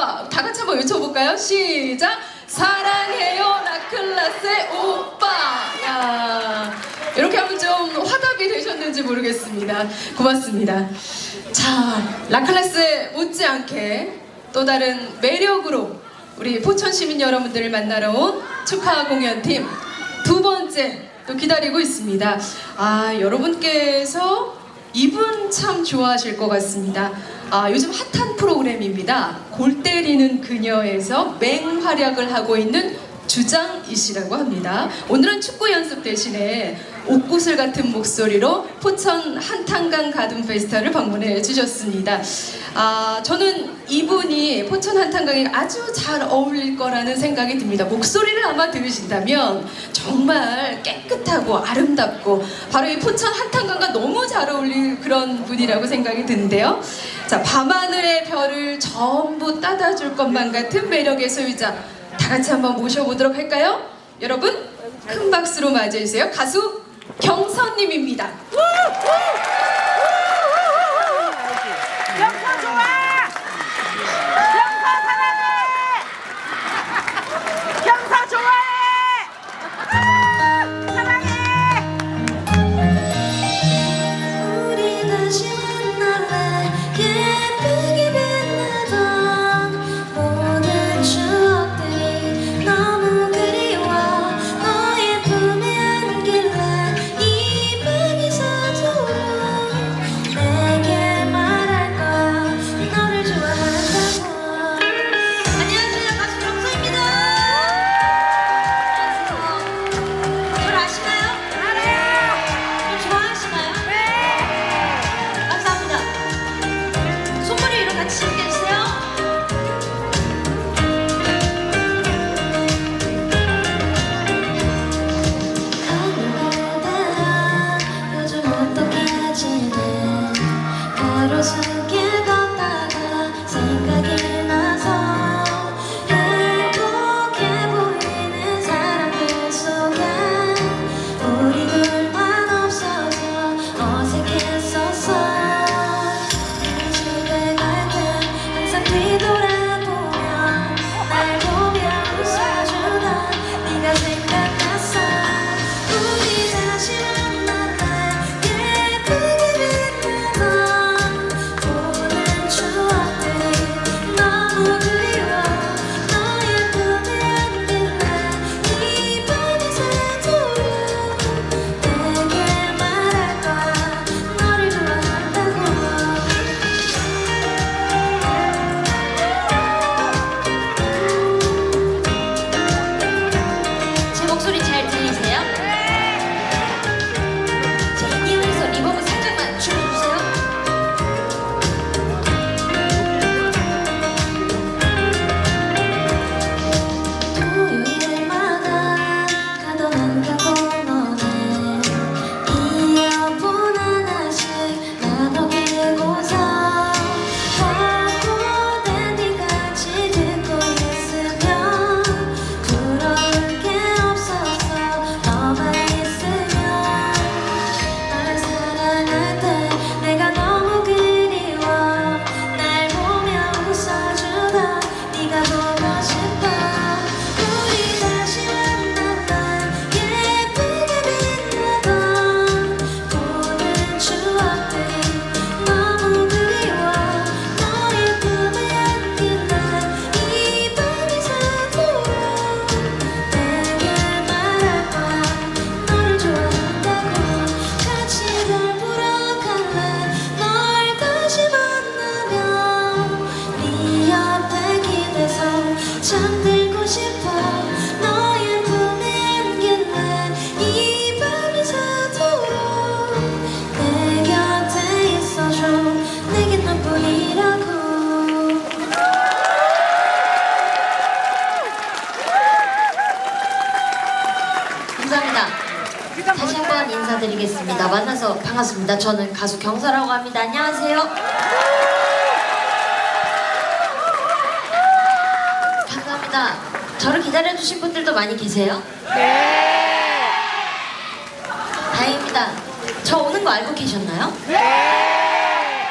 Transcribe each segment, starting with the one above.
오빠 다 같이 한번 외쳐볼까요? 시작! 사랑해요 라클라스의 오빠! 야 이렇게 하면 좀 화답이 되셨는지 모르겠습니다. 고맙습니다. 자 라클라스 못지않게 또 다른 매력으로 우리 포천 시민 여러분들을 만나러 온 축하 공연팀 두 번째 또 기다리고 있습니다. 아 여러분께서 이분 참 좋아하실 것 같습니다. 아, 요즘 핫한 프로그램입니다. 골 때리는 그녀에서 맹활약을 하고 있는 주장이시라고 합니다. 오늘은 축구 연습 대신에 옥구슬 같은 목소리로 포천 한탄강 가든 페스타를 방문해 주셨습니다. 아, 저는 이분이 포천 한탄강에 아주 잘 어울릴 거라는 생각이 듭니다. 목소리를 아마 들으신다면 정말 깨끗하고 아름답고 바로 이 포천 한탄강과 너무 잘 어울릴 그런 분이라고 생각이 드는데요. 자, 밤하늘의 별을 전부 따다 줄 것만 같은 매력의 소유자 다 같이 한번 모셔보도록 할까요? 여러분 큰 박수로 맞이해 주세요. 가수 경선님입니다. 반갑습니다. 저는 가수 경사라고 합니다. 안녕하세요. 감사합니다. 저를 기다려주신 분들도 많이 계세요? 네. 다행입니다. 저 오는 거 알고 계셨나요? 네.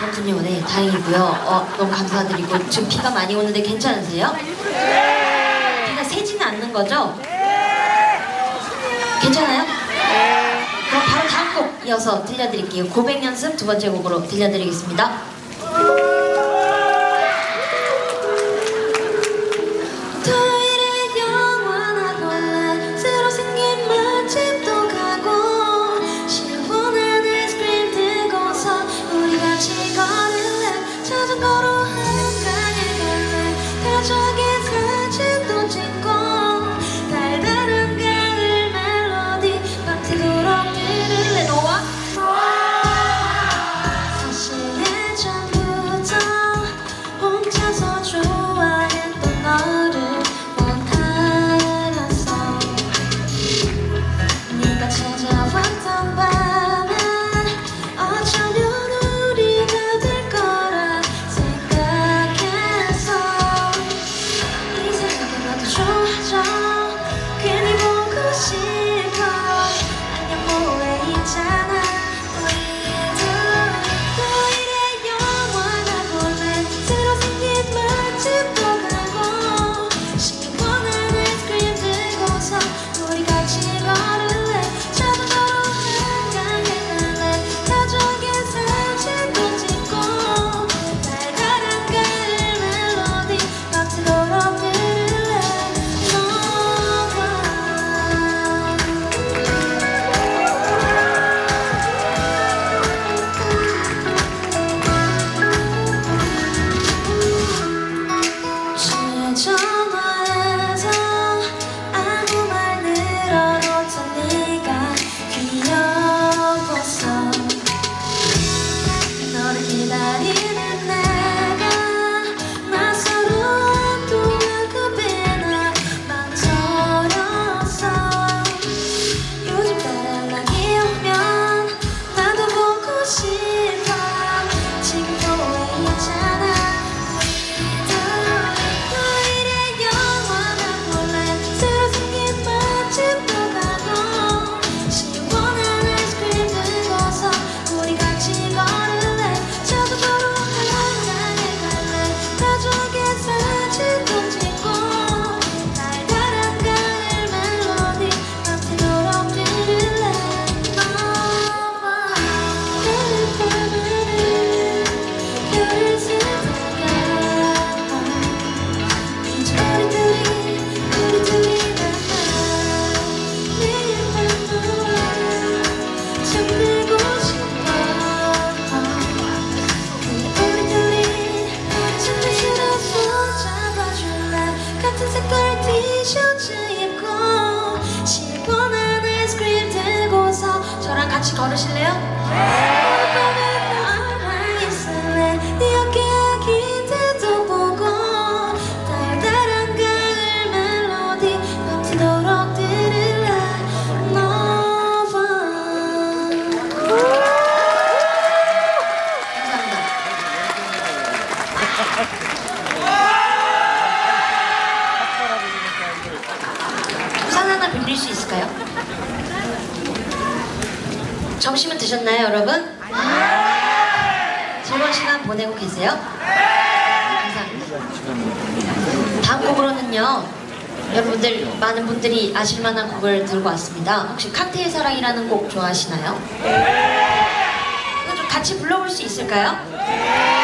그렇군요. 네, 다행이고요. 어, 너무 감사드리고 지금 비가 많이 오는데 괜찮으세요? 네. 비가 새지는 않는 거죠? 네. 괜찮아요? 이어서 들려드릴게요. 고백 연습 두 번째 곡으로 들려드리겠습니다. 같이 걸으실래요? 네. 저는요 여러분들 많은 분들이 아실 만한 곡을 들고 왔습니다. 혹시 카테의 사랑이라는 곡 좋아하시나요? 이거 좀 같이 불러볼 수 있을까요? 네.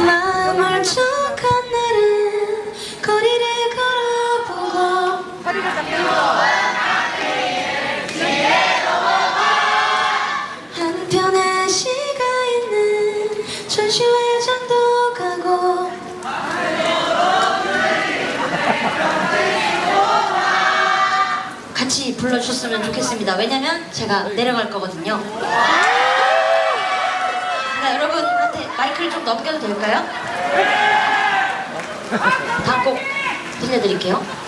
마음을 불러주셨으면 좋겠습니다. 왜냐면 제가 네. 내려갈 거거든요. 자, 여러분한테 마이크를 좀 넘겨도 될까요? 네. 다곡 들려드릴게요.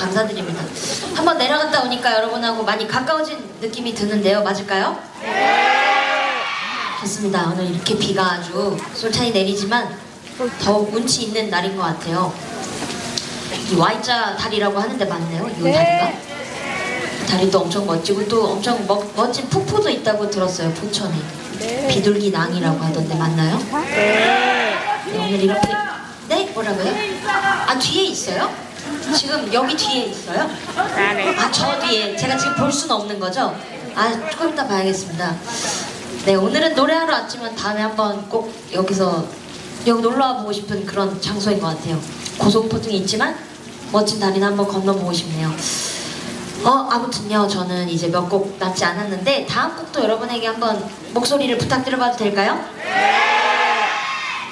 감사드립니다. 한번 내려갔다 오니까 여러분하고 많이 가까워진 느낌이 드는데요. 맞을까요? 좋습니다. 오늘 이렇게 비가 아주 솔찬히 내리지만 더욱 운치 있는 날인 것 같아요. 이 Y자 다리라고 하는데 맞나요? 이 다리가? 다리도 엄청 멋지고 또 엄청 멋, 멋진 폭포도 있다고 들었어요. 포천에. 비둘기 낭이라고 하던데 맞나요? 네, 오늘 이렇게 네 뭐라고요? 아 뒤에 있어요? 지금 여기 뒤에 있어요? 아저 뒤에 제가 지금 볼 수는 없는 거죠? 아 조금 이따 봐야겠습니다. 네 오늘은 노래하러 왔지만 다음에 한번 꼭 여기서 여기 놀러 와 보고 싶은 그런 장소인 것 같아요. 고속포등이 있지만 멋진 다리는 한번 건너보고 싶네요. 어 아무튼요 저는 이제 몇 곡 남지 않았는데 다음 곡도 여러분에게 한번 목소리를 부탁드려봐도 될까요?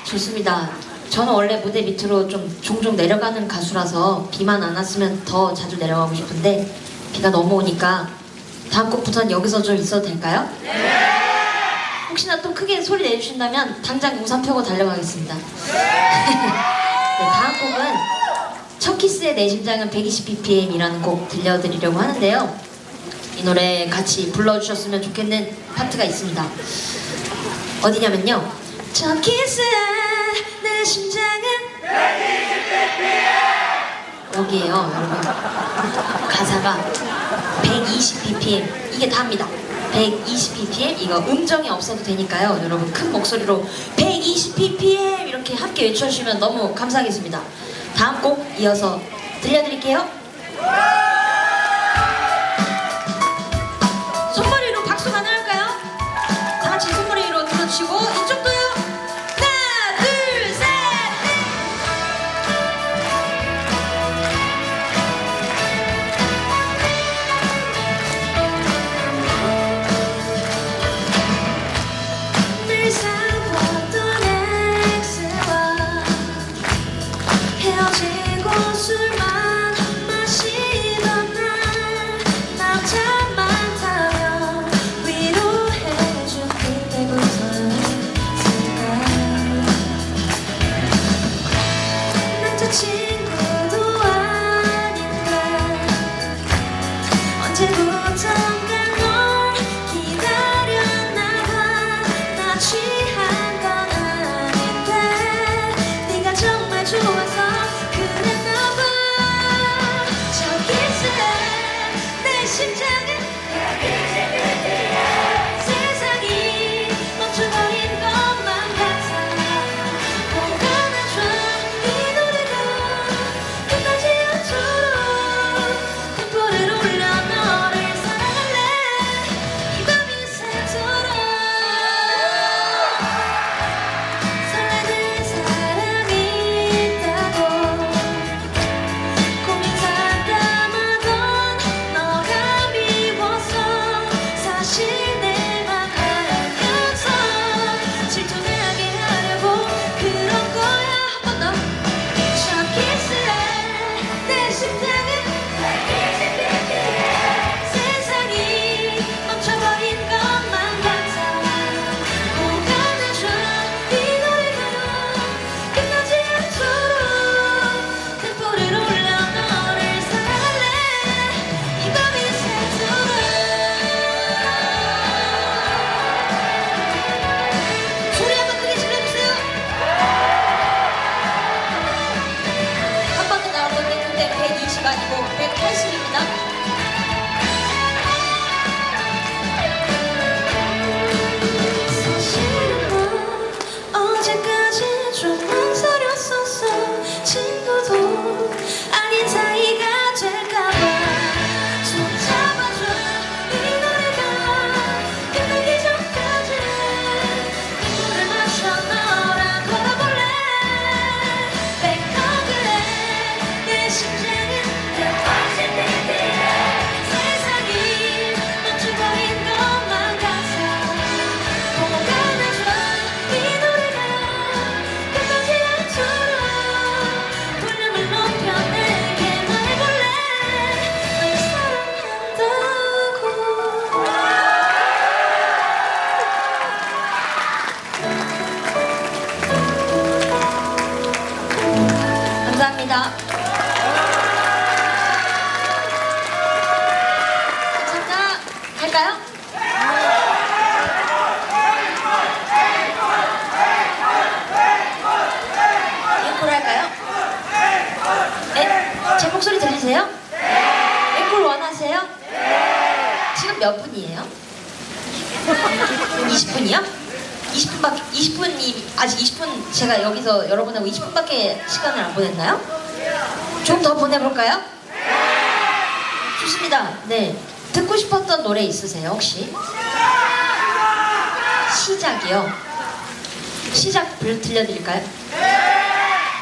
좋습니다. 저는 원래 무대 밑으로 좀 종종 내려가는 가수라서 비만 안 왔으면 더 자주 내려가고 싶은데 비가 너무 오니까 다음 곡부터는 여기서 좀 있어도 될까요? 혹시나 또 크게 소리 내주신다면 당장 우산 펴고 달려가겠습니다. 네, 다음 곡은 첫 키스의 내 심장은 120bpm이라는 곡 들려드리려고 하는데요. 이 노래 같이 불러주셨으면 좋겠는 파트가 있습니다. 어디냐면요. 첫 키스의 내 심장은 여기에요, 여러분. 가사가 120bpm 이게 다입니다. 120bpm 이거 음정이 없어도 되니까요. 여러분 큰 목소리로 120bpm 이렇게 함께 외쳐주시면 너무 감사하겠습니다. 다음 곡 이어서 들려드릴게요. 정말 좋 아직 20분 제가 여기서 여러분하고 20분밖에 시간을 안 보냈나요? 좀 더 보내볼까요? 좋습니다. 네 듣고 싶었던 노래 있으세요 혹시? 시작이요. 시작 불 들려드릴까요?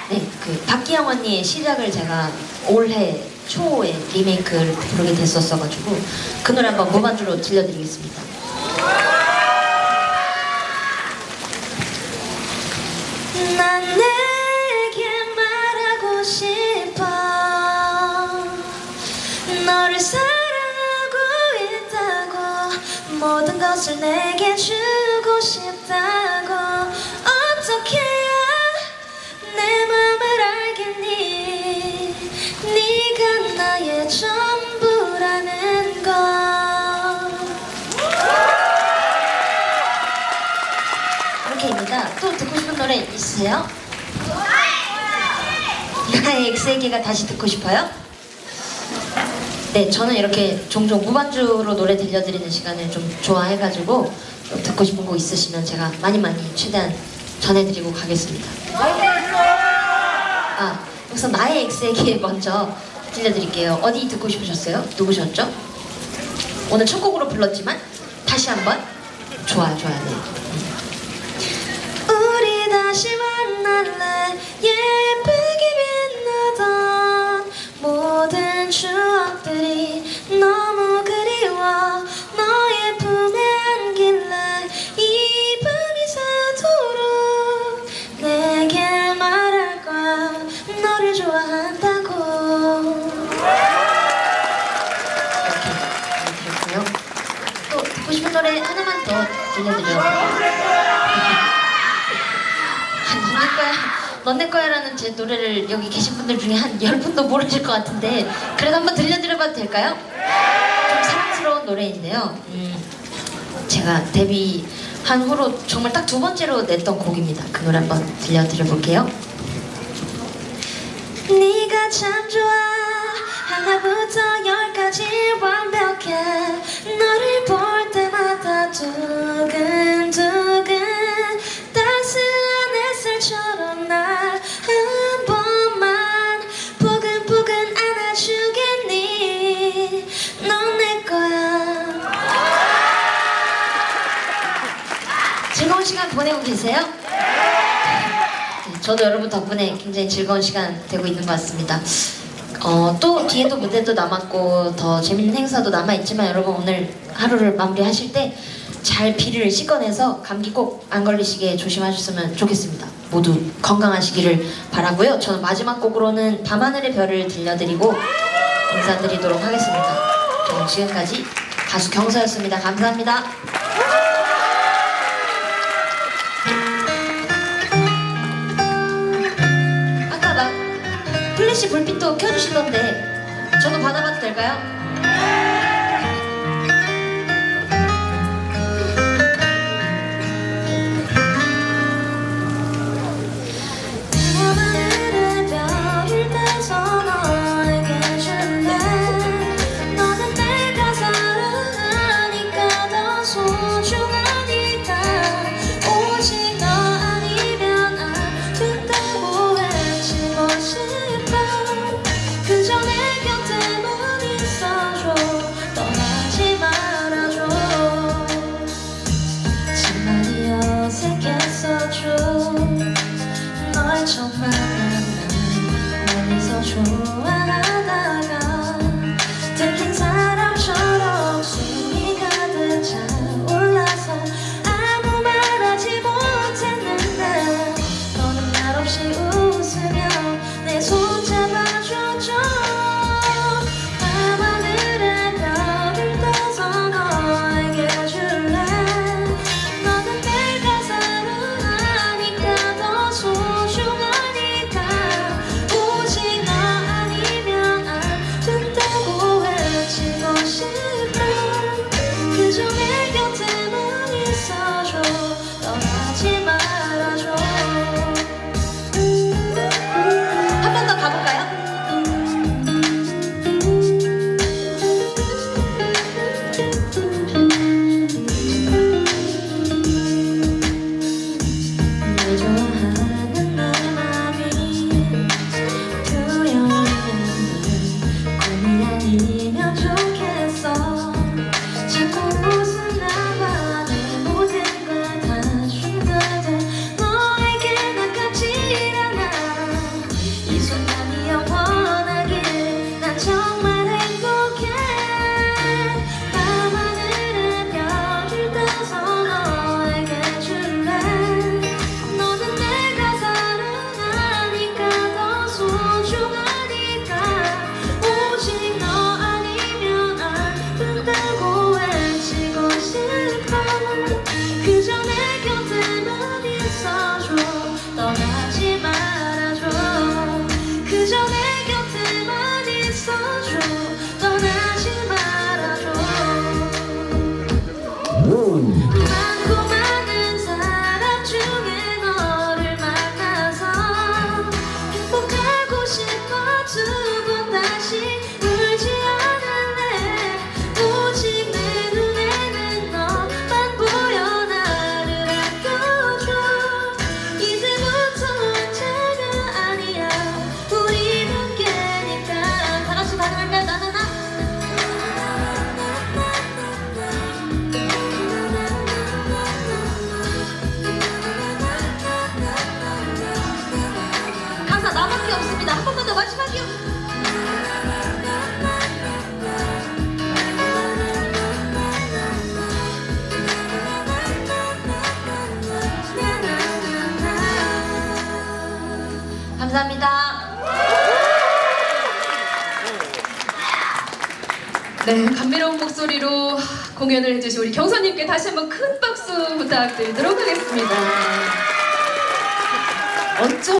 네, 그 박기영 언니의 시작을 제가 올해 초에 리메이크를 부르게 됐었어가지고 그 노래 한번 무반주로 들려드리겠습니다. 난내 있으세요? 나의 엑스에게가 다시 듣고 싶어요? 네, 저는 이렇게 종종 무반주로 노래 들려드리는 시간을 좀 좋아해가지고 또 듣고 싶은 곡 있으시면 제가 많이 많이 최대한 전해드리고 가겠습니다. 아, 우선 나의 엑스에게 먼저 들려드릴게요. 어디 듣고 싶으셨어요? 누구셨죠? 오늘 첫 곡으로 불렀지만 다시 한번 좋아요, 좋아요. 네. 다시 만날래? 예쁘게 빛나던 모든 추억들이 너무 그리워. 너의 품에 안길래 이 밤이 새도록 내게 말할 거야 너를 좋아한다고. 이렇게 드렸고요. 또 듣고 싶은 노래 하나만 더 들려드려요 아, 너네 거야, 너네 거야라는 제 노래를 여기 계신 분들 중에 한 10분도 모르실 것 같은데 그래도 한번 들려드려봐도 될까요? 좀 사랑스러운 노래인데요. 음, 제가 데뷔한 후로 정말 딱 두 번째로 냈던 곡입니다. 그 노래 한번 들려드려볼게요. 네가 참 좋아 하나부터 열까지 완벽해 너를 계세요? 네, 저도 여러분 덕분에 굉장히 즐거운 시간 되고 있는 것 같습니다. 어, 또 뒤에도 무대도 남았고 더 재밌는 행사도 남아 있지만 여러분 오늘 하루를 마무리하실 때 잘 비를 씻어내서 감기 꼭 안 걸리시게 조심하셨으면 좋겠습니다. 모두 건강하시기를 바라고요. 저는 마지막 곡으로는 밤하늘의 별을 들려드리고 인사드리도록 하겠습니다. 지금까지 가수 경서였습니다. 감사합니다. 플래시 불빛도 켜주시던데 저도 받아봐도 될까요? 공연을 해주신 우리 경선님께 다시 한번 큰 박수 부탁드리도록 하겠습니다. 어쩜